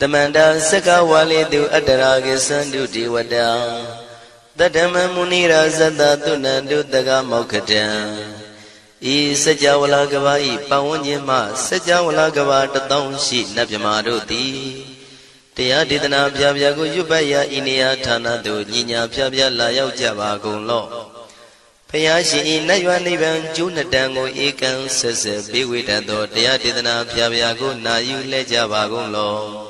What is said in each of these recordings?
တမန္တာစကဝါလေတုအတ္တရာကိသန္တုဒေဝတာတတ္တမမုနိရာဇတသုဏန္တုတကမောက္ခတံဤစัจ java လာကဘာဤပဝန်းကျင်မှစัจ java လာကဘာတထောင်ရှိနတ်မြမာတို့သည်တရားဒေသနာပြပြကိုရွတ်ပတ်ရာဤနေရာဌာနသို့ညီညာပြပြလာရောက်ကြပါကုန်လော့ဖယားရှင်ဤနတ်ရွာနိဗ္ဗာန်ကျိုးနှစ်တန်ကိုဧကံဆက်ဆက်ပေးဝေတတ်သောတရားဒေသနာပြပြကိုနာယူလဲကြပါကုန်လော့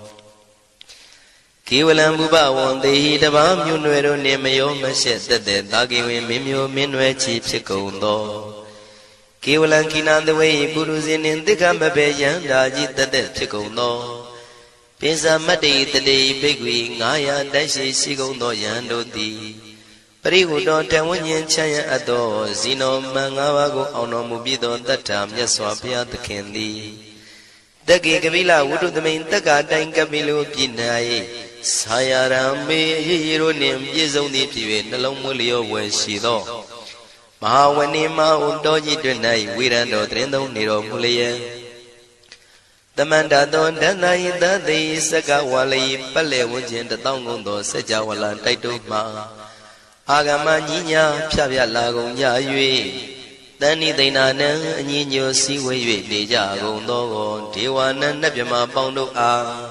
ကေဝလံဘုဘဝံတေဟိတဘာမြွနွယ်တို့နှင့်မယောမရှက်သက်သက်တာကေဝင်မင်းမျိုးမင်းနွယ်ချီဖြစ်ကုန်သောကေဝလံကိနာတဝေပုရုဇဉ်နှင့်တိက္ခမဘေယံဓာကြီးသက်သက်ဖြစ်ကုန်သောပိစမတ္တိတတိဘိက္ခွေ900တိုက်ရှိရှိကုန်သောယံတို့သည်ပရိဟုတောတံဝဉ္ဉ္ချမ်းရအပ်သောဇီနောမံ၅ပါးကိုအောင်တော်မူပြီးသောတတ္ထာမြတ်စွာဘုရားသခင်သည်တက္ကေကပိလဝုဒ္ဓသမိန်တက္ကာတိုင်ကပိလုပြည်၌ ဆာယရံမေရေရေတို့နှင့်ပြည့်စုံသည်ဖြစ်၍နှလုံးမွေးလျောဝယ်ရှိသောမဟာဝဏိမဟုတောကြီးတွင်၌ဝိရံတော်တရင်သုံးနေတော်မူလျက်တမန္တသောဒန္တာယသတိစကဝါလိပက်လေဝန်းကျင်တထောင်ကုန်သောစัจ java လံတိုက်တို့မှာအာဂမညီညာဖြပြလာကုန်ကြ၍တဏိသိဏနံအညီညွတ်စည်းဝေး၍နေကြကုန်သောဒေဝနံနတ်မြမပေါင်းတို့အား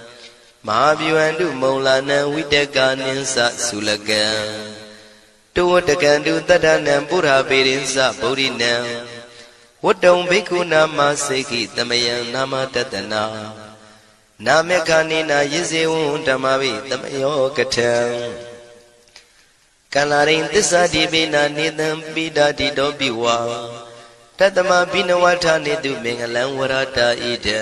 မဟာဗျဝန္တုမုံလာနံဝိတကနိသသုလကံတောဝတကံတုတတ္ထနံပုရာပေရိသဗုဒိနံဝတ္တုံဘိက္ခုနာမစေကိတမယံနာမတတနာနာမေခာနိနာယဇေဝံဓမ္မဝိတမယောကထံကန္လာရိန်သစ္စာတိပိနာနေတံပိဒာတိတောပိဝါတတမပိနဝထာနေတုမင်္ဂလံဝရတာဣဒံ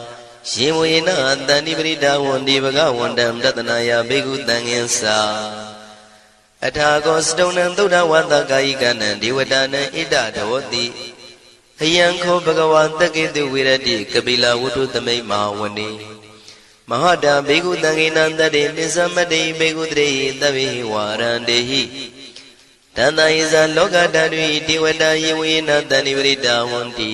ရှင်ဝေနတန္တိပရိဒါဝန္တိဘဂဝန္တံတတနာယဘိက္ခုတံငင်္စာအထာကောစတုံနံသုဒ္ဓဝတ္တကာယိကနံဒေဝတာနံဣဒဒေဝတိအယံခောဘဂဝါတက္ကေတုဝိရတိကပိလဝတ္ထုသမိတ်မဟာဝနေမဟာတာဘေကုတံဂိနံတတေပိသမတ္တိဘေကုတရေသဗ္ဗေဝါရန္တေဟိတန္တယိဇာလောကတံတွေဒေဝတာယေဝေနတန်နိပရိတာဝန္တိ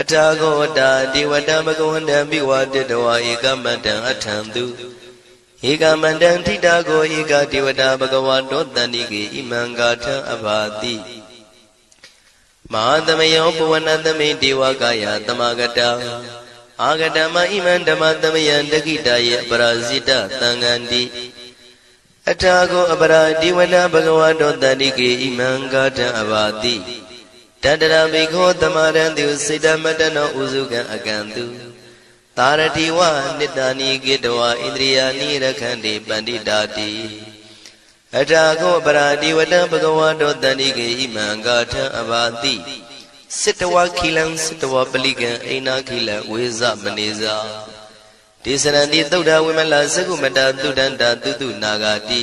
အထာဂောတာဒီဝတဘဂဝန္တံပိဝါတတဝါဧကမတံအထံသူဧကမတံထိတာကိုဧကဒေဝတာဘဂဝါတောတန္တိကေဣမံဂါထံအဘာတိမဟာသမယောပဝနသမိဒေဝကာယသမဂတအာဂတမဣမံဓမ္မသမယံတခိတယေအပရာဇိတသံဃန္တိအထာကိုအပရာဒီဝနာဘဂဝတောတန္တိကေဣမံဂါထံအဘာတိ တတရဘိခောသမရံတုစေတမတနောဥစုကံအကံတုသာရတိဝနိတ္တာနိကေတဝဣန္ဒြိယာနိရခန္တိပန္တိတာတိအထာခောပရာတိဝတံဘဂဝတောတန္တိကေဣမံဂါထံအဘာတိစစ်တဝခိလံစစ်တဝပလိကံအိနာခိလံဝေဇမနေဇာဒေသရန္တိသုဒ္ဓဝိမလသကုမတသုဒန္တာတုတုနာဂာတိ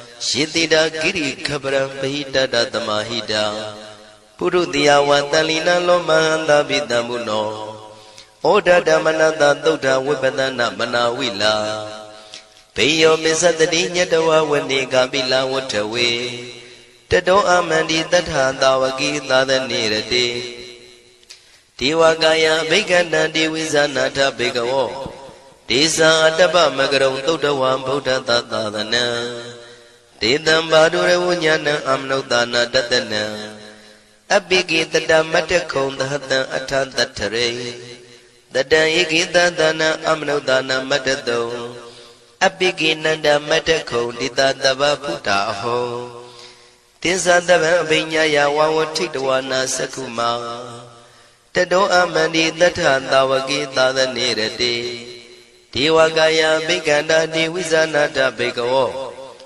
ယေတိတာကိရိခပရံပဟိတတသမာဟိတံဘပုရုတိယဝတန်လီနလောမဟန္တာပိတံမုနောဩဒဓမ္မနတသုဒ္ဓဝိပဒနာမနာဝိလာဘေယောပစ္စတတိညတဝဝနေကပိလဝထဝေတတောအမန္တိတထသာဝကိသာသနေရတိဒေဝကာယဘိက္ခဏံဒေဝိဇာနာထဘေကဝောဒေဇာအတ္တပမကရုံသုဒ္ဓဝံဗုဒ္ဓသသာသနံ ဒေတံဘာဒုရဝဉာဏံအမနုဿာနာတတနံအပိကိတတမတ္တခုံသဟတံအထတထရေတတံဧကိတသနံအမနုဿာနာမတ္တတုံအပိကိနန္ဒမတ္တခုံတိတတဗဖုတာဟောတိသတဗံအဘိညာယဝဝထိတဝနာသကုမာတတောအမန္တိတထသာဝကိသာသနေရတိဒေဝကာယဘိက္ခန္တာဒေဝိဇာနာတဘေကဝော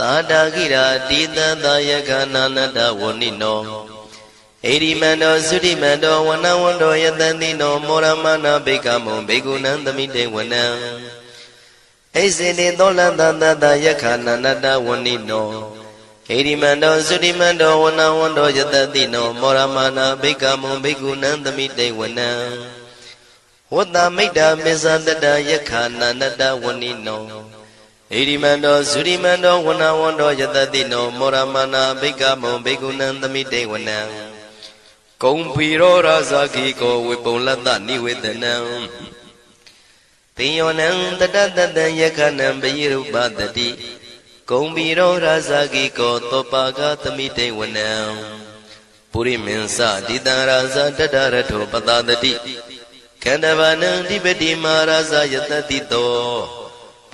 သာတာကိရာတိတံသာယကနာနတဝနိနောဣရိမန္တောသုရိမန္တောဝနဝန္တောယတံတိနောမောရမနာဘိကမုံဘေကုဏံသမိတေဝနံဣစေတိသောလတတတယခာနန္တဝနိနောဣရိမန္တောသုရိမန္တောဝနဝန္တောယတတိနောမောရမနာဘိကမုံဘေကုဏံသမိတေဝနံဝတ္တမိတ္တာမေဇာတတယခာနန္တဝနိနော ဣရိမန္တောဇုရိမန္တောဝနဝန္တောယတတိနောမောရမနာဘိကမုံဘေကုဏံသမိတေဝနံကုံဖီရောရာဇာခိကောဝေပုံလတ္တနိဝေဒနံပိယောနံတတတတံယခဏံပယိရုပတတိကုံဖီရောရာဇာခိကောသောပါကသမိတေဝနံပုရိမင်းစတိတံရာဇာတတရထောပတတတိခန္ဓဗာနံဓိပတိမာရာဇာယတတိတော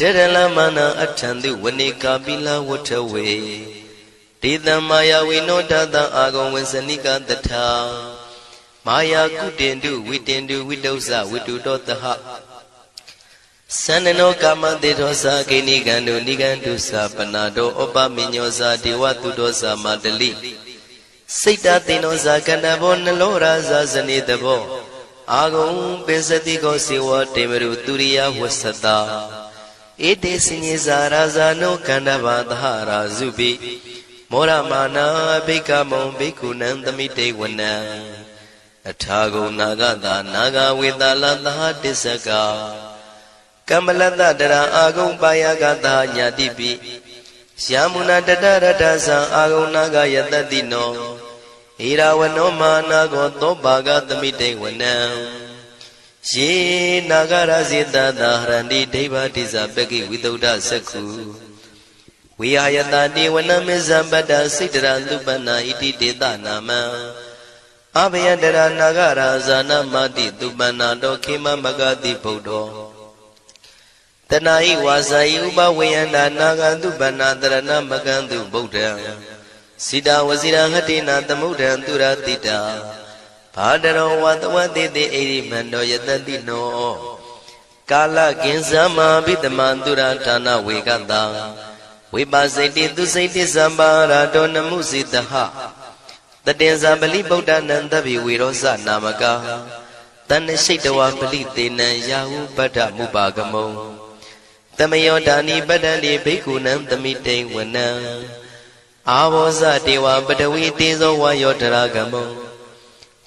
တေရလမနာအထံတုဝနေကာပိလဝထဝေဒေတံမာယာဝိနောတတံအာဂုံဝေစနိကတထာမာယာကုတင်တုဝိတင်တုဝိတုဇဝိတုတောတဟသန္နနောကာမတေသောသာကိနိကံတုနိကံတုသာပနာတောဩပမညောသာဒေဝတုတောသာမတလိစိတ်တသိနောသာကန္တဘောနလောရာသာဇနေတဘောအာဂုံပိစတိကောစေဝတေမရုသူရိယဝဆတာ ဧတေစညေဇာရာဇာနောကန္တဘာသဟရာဇုပိမောရမာနာဘိကမုံဘိက္ခုနံသမိတေဝနံအထာဂုံနာဂတာနာဂဝေတလသဟတစ္စကကမ္မလတတရာအာဂုံပါယကတာညာတိပိယာမုနာတတရတသံအာဂုံနာဂယတတိနောဣရာဝနောမာနာကောသောပါကသမိတေဝနံ ယေနာဂရဇေတသာဟရန္တိဒိဗ္ဗတိဇပကိဝိတုဒ္ဓသက္ခုဝိဟာယတတိဝနမေဇံပတ္တစိတ္တရသုပနာဣတိတေတနာမံအဘယတရနာဂရာဇာနမတိသူပနာတောခေမမဂတိဗုဒ္ဓောတဏှာဤဝါစာဤဥပဝေယန္တာနာဂန္တုပဏတရဏမကံတုဗုဒ္ဓံစိတာဝစီရဟတိနာသမုဒ္ဒံသူရတိတာ ဘာတရောဝတဝတိတိအိရိမန္တောယတတိနောကာလကင်ဇမဘိတမံသူရဌာနဝေကတံဝိပါစိတိသူစိတိသမ္ပါရာတောနမှုစိတဟတတင်္ဇာပလိဗုဒ္ဓနံတဗ္ဗေဝေရောဇနာမကာတဏ္ဍရှိတဝပလိတေနံယာဟုပတ္ထမုပါကမုံတမယောဒာနိပတ္တန္တိဘိက္ခုနံသမိတိန်ဝနံအာဘောဇတေဝပတဝီတေဇောဝါယောတရာကမုံ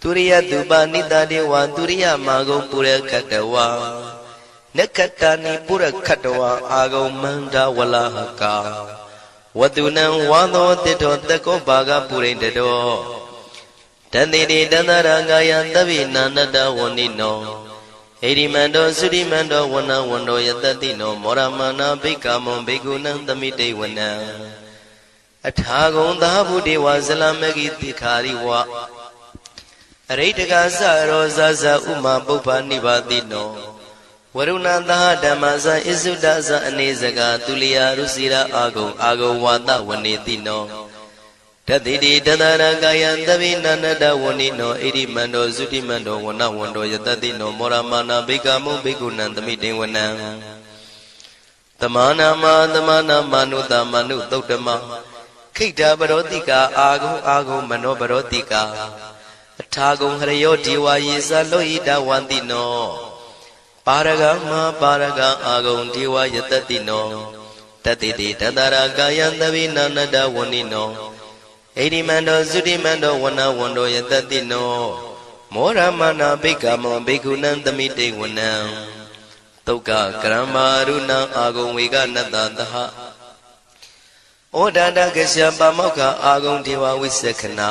သူရိယသူပါနိတတေဝသူရိယမာဂုံပုရခတဝါနက္ခတဏိပုရခတဝါအာဂုံမန္တဝလဟကာဝတုနံဝါသောတိတောတကောဘာဂပုရိတတော်တန်တိတိတန္တရာကာယသဗ္ဗိနန္တဝဏိနောဣရိမန္တောသုရိမန္တောဝဏဝန္တောယတတိနောမောရမနာဘိကမုံဘေကုဏံသမိတေဝနံအထာဂုံသာဘုဒေဝဇလမဂိတိခာရိဝ အရိတကသရောဇဇဥမာပုပ္ပနိဗ္ဗာတိနောဝရုဏသဟဓမ္မဇဣစုဒဇအနေစကသူလျာရုစီရာအာဂုံအာဂုံဝါဒဝနေတိနောတတိတိတတရကာယံသဗိနန္တဝဏိနောဣရိမန္တောသုတိမန္တောဝနဝန္တောယတတိနောမောရမာနာဘိကမုဘိကုဏံသမိတေဝနံတမနာမတမနာမနုတမနုသုတ်တမခိတ္တပရောတိကာအာဂုံအာဂုံမနောပရောတိကာ အထာဂုံဟရယောဒီဝါယေသလောဟိတဝန္တိနောပါရဂမပါရဂအာဂုံဒီဝါယတတိနောတတိတိတတရာကာယံသဗိနန္တဝဏိနောဣတိမန္တောသုတိမန္တောဝနဝန္တောယတတိနောမောရမနာဘိက္ခမောဘိက္ခုနံသမိတေဝနံတုတ်ကကရမရုဏံအာဂုံဝေကနတ္တသဟဩဒန္တကရှပမောက္ခအာဂုံဒေဝဝိသခနာ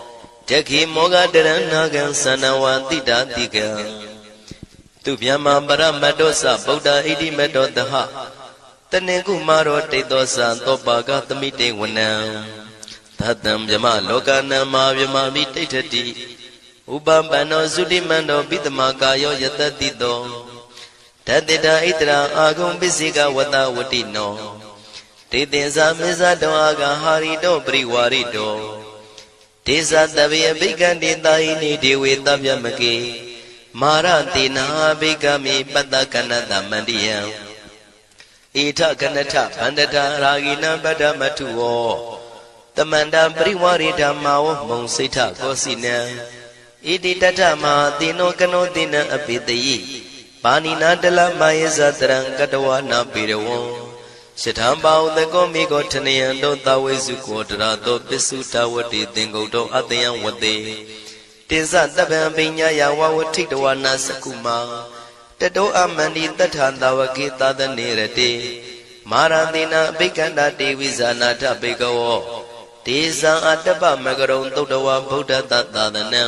တခိမောဃတရဏဂံသနဝတိတာတိကံသူဗျမပရမတ္တောသဗုဒ္ဓဣတိမတ္တောတဟတနေကုမာရောတိတ်သောသံသောပါကသမိတေဝနံသတ္တံမြမလောကနံမာမြမမိတိဋ္ဌတိဥပပန္နောသုတိမန္တောပိတမကာယောယတတိတောတတေတာဣတရာအာဂုံပစ္စေကဝတဝတိနောတေတင်္ဇာမေဇတောအာဂဟာရိတောပရိဝါရိတော ဒေသတဗေအဘိကံတေတာဟိနိဒေဝေတဗျမကေမာရတိနာဘိကမိပတ္တကနတမန္တိယံဣထကနထဗန္တတာရာဂိနံပတ္တမထုဝောတမန္တပရိဝရိဓမ္မာဝမုံစိဋ္ဌကောစီနံဣတိတထမဟာတိနောကနောတိနံအပိတယိပါဏိနာတလမယေဇတရံကတဝနာပေရဝံ ရှထံပါဥတကောမိကောထနယံတောသဝေစုကောတရာတောပစ္စုတဝတိသင်္ကုတ်တောအတယံဝတေတင်္စတပံပညာယဝဝထိတဝနာစကုမာတတောအမန္တိတထံတဝကေသာသနေရတေမာရတိနာအဘိက္ခန္တာတေဝိဇာနာထဘေကဝောဒေဇံအတ္တပမကရုံသုတ်တဝဗုဒ္ဓတသာသနံ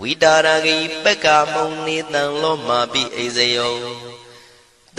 ဝိတာရဂိပက္ခမုံနေတံလောမာပိအိဇယော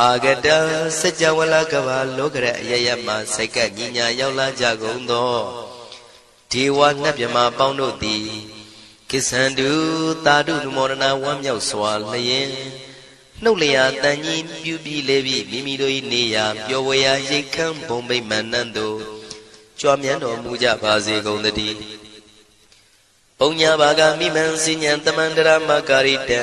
အာဂတံစัจ java လကဘာလောကရအယယမစိတ်ကညီညာရောက်လာကြကုန်သောဒေဝနတ်မြမပေါင်းတို့သည်ကိစ္ဆန္တုတာတုနုမောဒနာဝမ်းမြောက်စွာလျင်နှုတ်လျာတန်ကြီးပြူပြီးလေပြီးမိမိတို့၏နေရာပျော်ဝေရာရိတ်ခမ်းဘုံဗိမာန်နန်းတို့ကြွားမြန်းတော်မူကြပါစေကုန်သတည်းပုံညာဘာဂမိမံစဉ္ဉံတမန္တရမကာရိတံ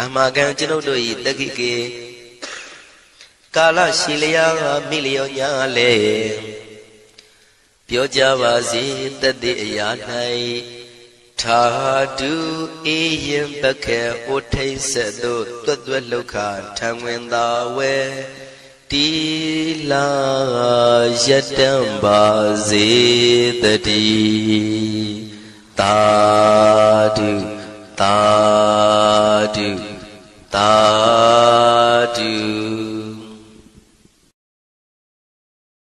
အမကံကျွန်ုပ်တို့၏တက္ခိကေကာလရှိလျာမိလျောညာလေပြောကြပါစေတသက်အရာ၌ထာတုအေယံပခေဩထိတ်ဆက်သို့တွတ်တွတ်လောက်ခထံဝင်သာဝဲတီလာယတံပါစေတတိတာတုတာတု တာတု